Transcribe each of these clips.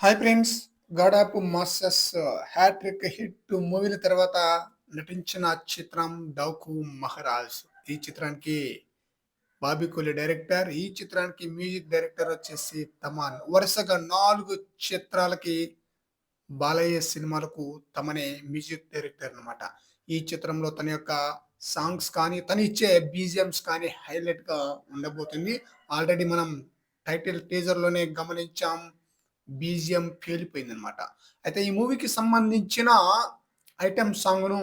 Hi friends గాడాపు masters hat trick hit మూవీల తర్వాత నటించిన చిత్రం డౌకు మహారాజ్ ఈ చిత్రానికి బాబీ కోలి డైరెక్టర్ ఈ చిత్రానికి మ్యూజిక్ డైరెక్టర్ వచ్చేసి తమాన్. వరుసగా నాలుగు చిత్రాలకి బాలయ్య సినిమాలకు తమనే మ్యూజిక్ డైరెక్టర్ అన్నమాట. ఈ చిత్రంలో తన యొక్క సాంగ్స్ కానీ తను ఇచ్చే బీజిఎంస్ కానీ హైలైట్గా ఉండబోతుంది. ఆల్రెడీ మనం టైటిల్ టీజర్లోనే గమనించాం. బీజిఎం పేలిపోయిందనమాట అయితే ఈ మూవీకి సంబంధించిన ఐటెం సాంగ్ను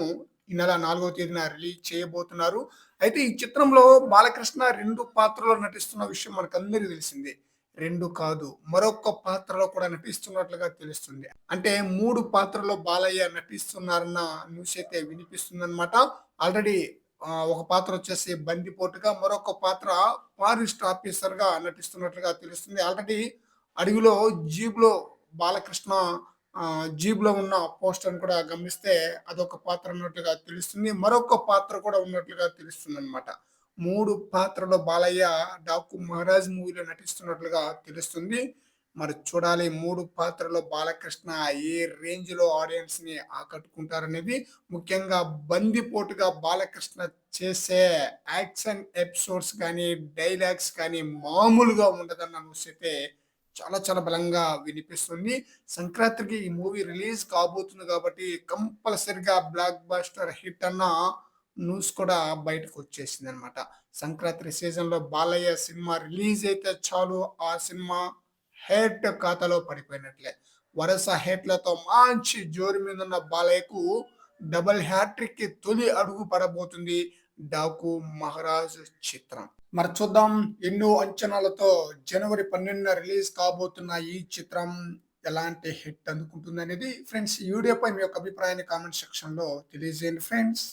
ఈ నెల నాలుగో తేదీన రిలీజ్ చేయబోతున్నారు. అయితే ఈ చిత్రంలో బాలకృష్ణ రెండు పాత్రలో నటిస్తున్న విషయం మనకందరికీ తెలిసిందే. రెండు కాదు మరొక పాత్రలో కూడా నటిస్తున్నట్లుగా తెలుస్తుంది. అంటే మూడు పాత్రలో బాలయ్య నటిస్తున్నారన్న న్యూస్ అయితే వినిపిస్తుంది అనమాట ఆల్రెడీ ఒక పాత్ర వచ్చేసి బందిపోటుగా మరొక పాత్ర ఫారెస్ట్ ఆఫీసర్గా నటిస్తున్నట్లుగా తెలుస్తుంది. ఆల్రెడీ అడవిలో జీబ్లో బాలకృష్ణ ఆ, జీబ్లో ఉన్న పోస్టర్ కూడా గమనిస్తే అదొక పాత్ర ఉన్నట్లుగా తెలుస్తుంది. మరొక పాత్ర కూడా ఉన్నట్లుగా తెలుస్తుంది అనమాట మూడు పాత్రలో బాలయ్య డాకు మహారాజ్ మూవీలో నటిస్తున్నట్లుగా తెలుస్తుంది. మరి చూడాలి మూడు పాత్రలో బాలకృష్ణ ఏ రేంజ్లో ఆడియన్స్ని ఆకట్టుకుంటారనేది. ముఖ్యంగా బందిపోటుగా బాలకృష్ణ చేసే యాక్షన్ ఎపిసోడ్స్ కానీ డైలాగ్స్ కానీ మామూలుగా ఉండదన్న న్యూస్ అయితే చాలా చాలా బలంగా వినిపిస్తుంది. సంక్రాంతికి ఈ మూవీ రిలీజ్ కాబోతుంది కాబట్టి కంపల్సరిగా బ్లాక్ బాస్టర్ హిట్ అన్న న్యూస్ కూడా బయటకు వచ్చేసింది అనమాట సంక్రాంతి సీజన్లో బాలయ్య సినిమా రిలీజ్ అయితే చాలు. ఆ సినిమా హేట్ ఖాతాలో పడిపోయినట్లే. వరుస హేట్లతో మంచి జోరు మీద ఉన్న బాలయ్యకు డబుల్ హ్యాట్రిక్కి తొలి అడుగు పడబోతుంది. డాకు మహారాజ్ చిత్రం. మరి చూద్దాం ఎన్నో అంచనాలతో జనవరి పన్నెండున రిలీజ్ కాబోతున్న ఈ చిత్రం ఎలాంటి హిట్ అందుకుంటుంది అనేది ఫ్రెండ్స్ ఈ వీడియోపై మీ యొక్క అభిప్రాయాన్ని కామెంట్ సెక్షన్లో తెలియజేయండి ఫ్రెండ్స్.